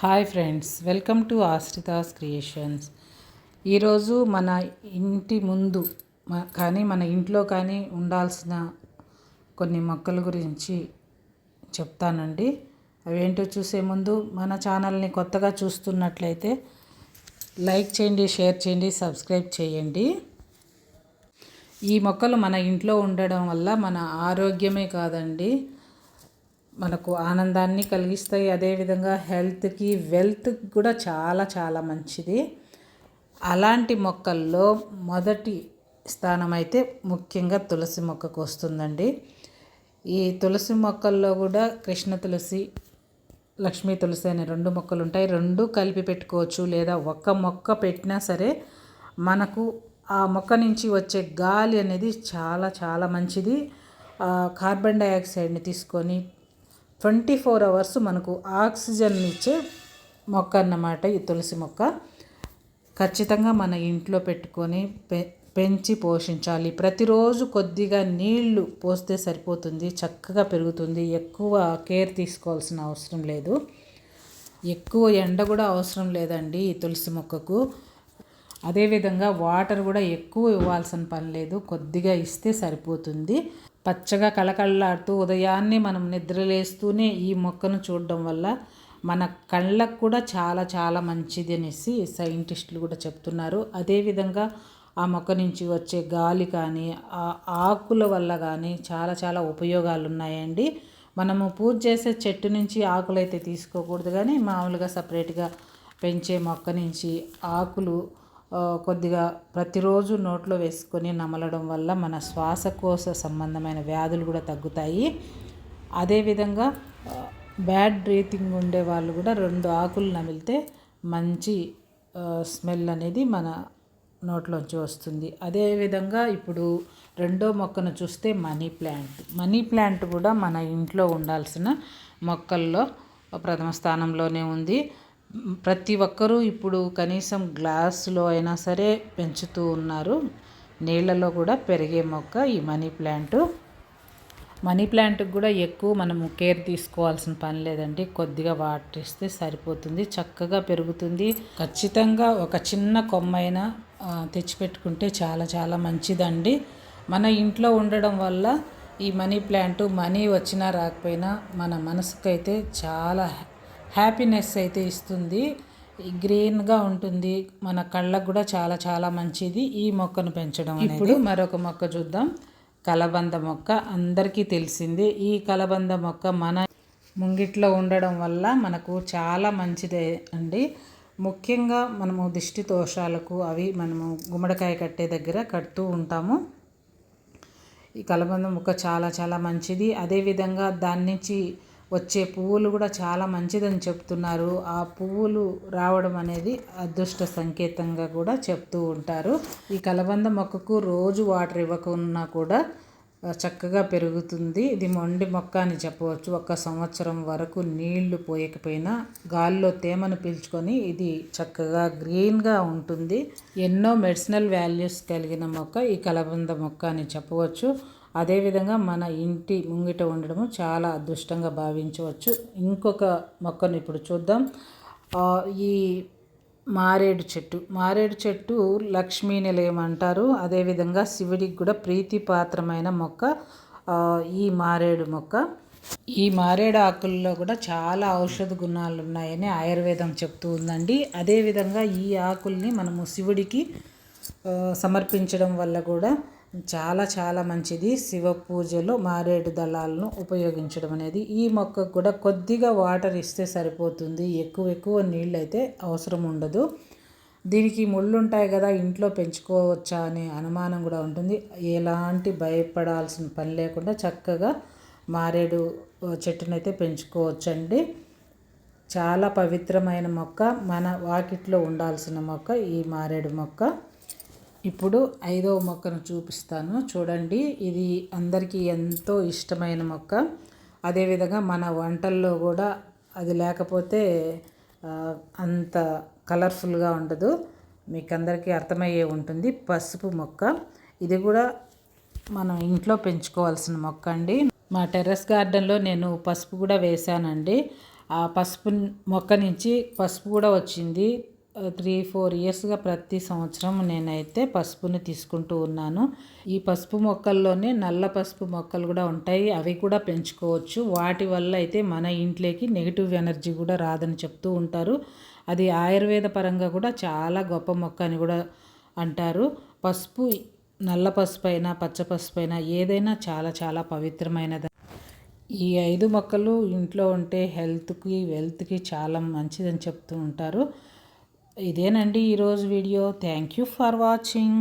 Hi friends welcome to Ashrita's creations. ఈరోజు మన ఇంటి ముందు కానీ మన ఇంట్లో కానీ ఉండాల్సిన కొన్ని మొక్కల గురించి చెప్తానండి. అవేంటో చూసే ముందు మన ఛానల్ని కొత్తగా చూస్తున్నట్లయితే లైక్ చేయండి షేర్ చేయండి సబ్స్క్రైబ్ చేయండి. ఈ మొక్కలు మన ఇంట్లో ఉండడం వల్ల మన ఆరోగ్యమే కాదండి. మనకు ఆనందాన్ని కలిగిస్తాయి. అదేవిధంగా హెల్త్కి వెల్త్కి కూడా చాలా చాలా మంచిది. అలాంటి మొక్కల్లో మొదటి స్థానం అయితే ముఖ్యంగా తులసి మొక్కకు వస్తుందండి. ఈ తులసి మొక్కల్లో కూడా కృష్ణ తులసి లక్ష్మీ తులసి అనే రెండు మొక్కలు ఉంటాయి రెండు కలిపి పెట్టుకోవచ్చు లేదా ఒక్క మొక్క పెట్టినా సరే మనకు ఆ మొక్క నుంచి వచ్చే గాలి అనేది చాలా చాలా మంచిది. ఆ కార్బన్ డైఆక్సైడ్ని తీసుకొని ట్వంటీ ఫోర్ అవర్స్ మనకు ఆక్సిజన్ ఇచ్చే మొక్క అన్నమాట ఈ తులసి మొక్క. ఖచ్చితంగా మన ఇంట్లో పెట్టుకొని పె పెంచి పోషించాలి. ప్రతిరోజు కొద్దిగా నీళ్ళు పోస్తే సరిపోతుంది చక్కగా పెరుగుతుంది. ఎక్కువ కేర్ తీసుకోవాల్సిన అవసరం లేదు. ఎక్కువ ఎండ కూడా అవసరం లేదండి ఈ తులసి మొక్కకు. అదేవిధంగా వాటర్ కూడా ఎక్కువ ఇవ్వాల్సిన పని లేదు. కొద్దిగా ఇస్తే సరిపోతుంది. పచ్చగా కళకళలాడుతూ ఉదయాన్నే మనం నిద్రలేస్తూనే ఈ మొక్కను చూడడం వల్ల మన కళ్ళకు కూడా చాలా చాలా మంచిది అనేసి సైంటిస్టులు కూడా చెప్తున్నారు. అదేవిధంగా ఆ మొక్క నుంచి వచ్చే గాలి కానీ ఆ ఆకుల వల్ల కానీ చాలా చాలా ఉపయోగాలు ఉన్నాయండి మనము పూజ చేసే చెట్టు నుంచి ఆకులు అయితే తీసుకోకూడదు కానీ మామూలుగా సపరేట్గా పెంచే మొక్క నుంచి ఆకులు కొద్దిగా ప్రతిరోజు నోట్లో వేసుకొని నమలడం వల్ల మన శ్వాసకోశ సంబంధమైన వ్యాధులు కూడా తగ్గుతాయి. అదేవిధంగా బ్యాడ్ బ్రీతింగ్ ఉండే వాళ్ళు కూడా రెండు ఆకులు నమిలితే మంచి స్మెల్ అనేది మన నోట్లోంచి వస్తుంది. అదేవిధంగా ఇప్పుడు రెండో మొక్కను చూస్తే మనీ ప్లాంట్. మనీ ప్లాంట్ కూడా మన ఇంట్లో ఉండాల్సిన మొక్కల్లో ప్రథమ స్థానంలోనే ఉంది. ప్రతి ఒక్కరూ ఇప్పుడు కనీసం గ్లాసులో అయినా సరే పెంచుతూ ఉన్నారు. నీళ్ళలో కూడా పెరిగే మొక్క ఈ మనీ ప్లాంట్. మనీ ప్లాంట్కి కూడా ఎక్కువ మనము కేర్ తీసుకోవాల్సిన పని లేదండి. కొద్దిగా వాటర్ ఇస్తే సరిపోతుంది చక్కగా పెరుగుతుంది. ఖచ్చితంగా ఒక చిన్న కొమ్మైనా తెచ్చిపెట్టుకుంటే చాలా చాలా మంచిదండి. మన ఇంట్లో ఉండడం వల్ల ఈ మనీ ప్లాంట్ మనీ వచ్చినా రాకపోయినా మన మనసుకైతే చాలా హ్యాపీనెస్ అయితే ఇస్తుంది. గ్రీన్గా ఉంటుంది. మన కళ్ళకు కూడా చాలా చాలా మంచిది ఈ మొక్కను పెంచడం ఇప్పుడు మరొక మొక్క చూద్దాం. కలబంద మొక్క. అందరికీ తెలిసిందే ఈ కలబంద మొక్క మన ముంగిట్లో ఉండడం వల్ల మనకు చాలా మంచిదే అండి. ముఖ్యంగా మనము దిష్టి దోషాలకు అవి మనము గుమ్మడికాయ కట్టే దగ్గర కడుతూ ఉంటాము. ఈ కలబంద మొక్క చాలా చాలా మంచిది. అదేవిధంగా దాని నుంచి వచ్చే పువ్వులు కూడా చాలా మంచిదని చెప్తున్నారు. ఆ పువ్వులు రావడం అనేది అదృష్ట సంకేతంగా కూడా చెప్తూ ఉంటారు. ఈ కలబంద మొక్కకు రోజు వాటర్ ఇవ్వకున్నా కూడా చక్కగా పెరుగుతుంది. ఇది మొండి మొక్క అని చెప్పవచ్చు. ఒక సంవత్సరం వరకు నీళ్ళు పోయకపోయినా గాల్లో తేమను పీల్చుకొని ఇది చక్కగా గ్రీన్గా ఉంటుంది. ఎన్నో మెడిసినల్ వాల్యూస్ కలిగిన మొక్క ఈ కలబంద మొక్క అని చెప్పవచ్చు. అదేవిధంగా మన ఇంటి ముంగిట ఉండడము చాలా అదృష్టంగా భావించవచ్చు. ఇంకొక మొక్కను ఇప్పుడు చూద్దాం. ఈ మారేడు చెట్టు. మారేడు చెట్టు లక్ష్మీ నిలయం అంటారు. అదేవిధంగా శివుడికి కూడా ప్రీతిపాత్రమైన మొక్క ఈ మారేడు మొక్క. ఈ మారేడు ఆకుల్లో కూడా చాలా ఔషధ గుణాలు ఉన్నాయని ఆయుర్వేదం చెప్తూ ఉందండి. అదేవిధంగా ఈ ఆకుల్ని మనము శివుడికి సమర్పించడం వల్ల కూడా చాలా చాలా మంచిది. శివ పూజలో మారేడు దళాలను ఉపయోగించడం అనేది. ఈ మొక్కకు కూడా కొద్దిగా వాటర్ ఇస్తే సరిపోతుంది. ఎక్కువ ఎక్కువ నీళ్ళు అయితే అవసరం ఉండదు. దీనికి ముళ్ళు ఉంటాయి కదా ఇంట్లో పెంచుకోవచ్చా అనే అనుమానం కూడా ఉంటుంది. ఎలాంటి భయపడాల్సిన పని లేకుండా చక్కగా మారేడు చెట్టునైతే పెంచుకోవచ్చండి. చాలా పవిత్రమైన మొక్క. మన వాకిట్లో ఉండాల్సిన మొక్క ఈ మారేడు మొక్క. ఇప్పుడు ఐదవ మొక్కను చూపిస్తాను. చూడండి ఇది అందరికీ ఎంతో ఇష్టమైన మొక్క. అదేవిధంగా మన వంటల్లో కూడా అది లేకపోతే అంత కలర్ఫుల్గా ఉండదు. మీకు అందరికీ అర్థమయ్యే ఉంటుంది. పసుపు మొక్క. ఇది కూడా మనం ఇంట్లో పెంచుకోవాల్సిన మొక్క అండి. మా టెర్రస్ గార్డెన్లో నేను పసుపు కూడా వేశానండి. ఆ పసుపు మొక్క నుంచి పసుపు కూడా వచ్చింది. త్రీ ఫోర్ ఇయర్స్గా ప్రతి సంవత్సరం నేనైతే పసుపుని తీసుకుంటూ ఉన్నాను. ఈ పసుపు మొక్కల్లోనే నల్ల పసుపు మొక్కలు కూడా ఉంటాయి. అవి కూడా పెంచుకోవచ్చు. వాటి వల్ల అయితే మన ఇంట్లోకి నెగిటివ్ ఎనర్జీ కూడా రాదని చెప్తూ ఉంటారు. అది ఆయుర్వేద పరంగా కూడా చాలా గొప్ప మొక్క అని కూడా అంటారు. పసుపు నల్ల పసుపు అయినా పచ్చ పసుపు అయినా ఏదైనా చాలా చాలా పవిత్రమైనది. ఈ ఐదు మొక్కలు ఇంట్లో ఉంటే హెల్త్కి వెల్త్కి చాలా మంచిదని చెప్తూ ఉంటారు. ఇదేనండి ఈరోజు video. Thank you for watching